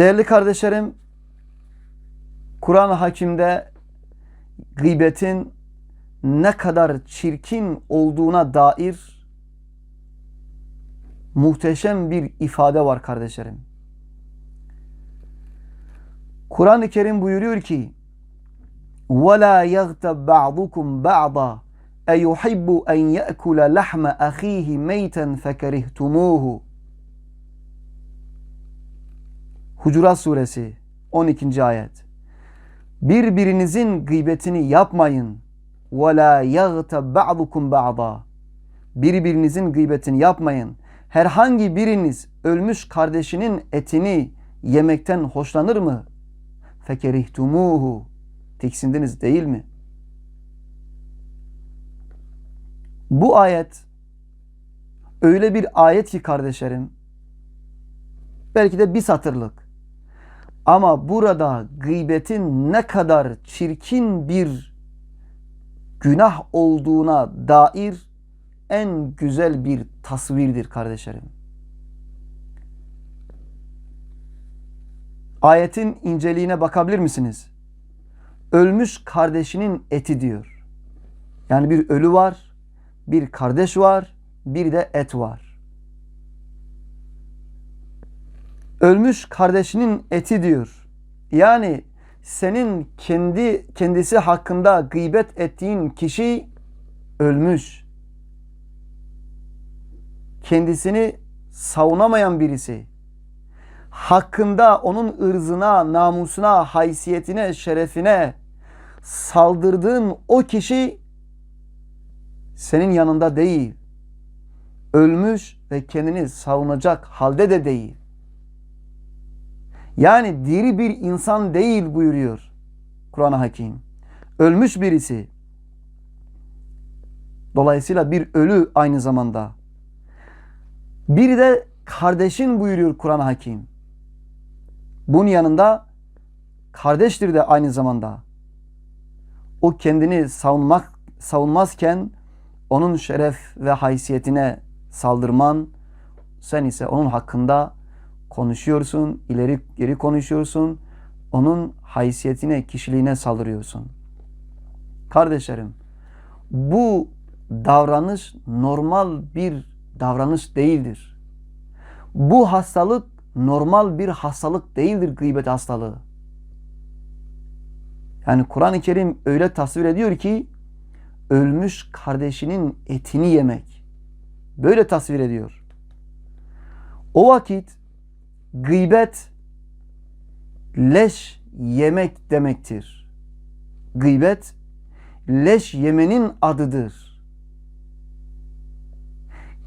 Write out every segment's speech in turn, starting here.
Değerli kardeşlerim, Kur'an-ı Hakim'de gıybetin ne kadar çirkin olduğuna dair muhteşem bir ifade var kardeşlerim. Kur'an-ı Kerim buyuruyor ki وَلَا يَغْتَبْ بَعْضُكُمْ بَعْضًا اَيُحِبُّ اَنْ يَأْكُلَ لَحْمَ أَخِيهِ مَيْتًا فَكَرِهْتُمُوهُ Hucurat suresi 12. ayet. Birbirinizin gıybetini yapmayın. Ve la yaghtab ba'dukum ba'da. Birbirinizin gıybetini yapmayın. Herhangi biriniz ölmüş kardeşinin etini yemekten hoşlanır mı? Fekerihtumuhu. Tiksindiniz değil mi? Bu ayet öyle bir ayet ki kardeşlerim belki de bir satırlık ama burada gıybetin ne kadar çirkin bir günah olduğuna dair en güzel bir tasvirdir kardeşlerim. Ayetin inceliğine bakabilir misiniz? Ölmüş kardeşinin eti diyor. Yani bir ölü var, bir kardeş var, bir de et var. Ölmüş kardeşinin eti diyor. Yani senin kendi kendisi hakkında gıybet ettiğin kişi ölmüş. Kendisini savunamayan birisi. Hakkında onun ırzına, namusuna, haysiyetine, şerefine saldırdığın o kişi senin yanında değil. Ölmüş ve kendini savunacak halde de değil. Yani diri bir insan değil buyuruyor Kur'an-ı Hakim. Ölmüş birisi. Dolayısıyla bir ölü aynı zamanda. Bir de kardeşin buyuruyor Kur'an-ı Hakim. Bunun yanında kardeştir de aynı zamanda. O kendini savunmak savunmazken onun şeref ve haysiyetine saldırman, sen ise onun hakkında konuşuyorsun, ileri geri konuşuyorsun, onun haysiyetine, kişiliğine saldırıyorsun. Kardeşlerim, bu davranış normal bir davranış değildir. Bu hastalık normal bir hastalık değildir gıybet hastalığı. Yani Kur'an-ı Kerim öyle tasvir ediyor ki ölmüş kardeşinin etini yemek. Böyle tasvir ediyor. O vakit gıybet leş yemek demektir. Gıybet leş yemenin adıdır.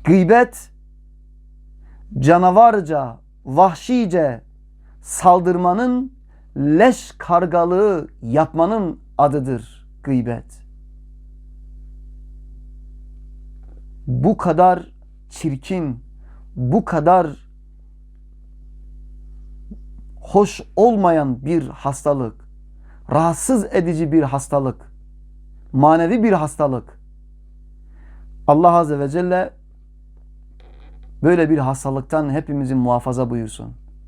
Gıybet canavarca, vahşice saldırmanın, leş kargalığı yapmanın adıdır gıybet. Bu kadar çirkin, bu kadar hoş olmayan bir hastalık, rahatsız edici bir hastalık, manevi bir hastalık. Allah Azze ve Celle böyle bir hastalıktan hepimizin muhafaza buyursun.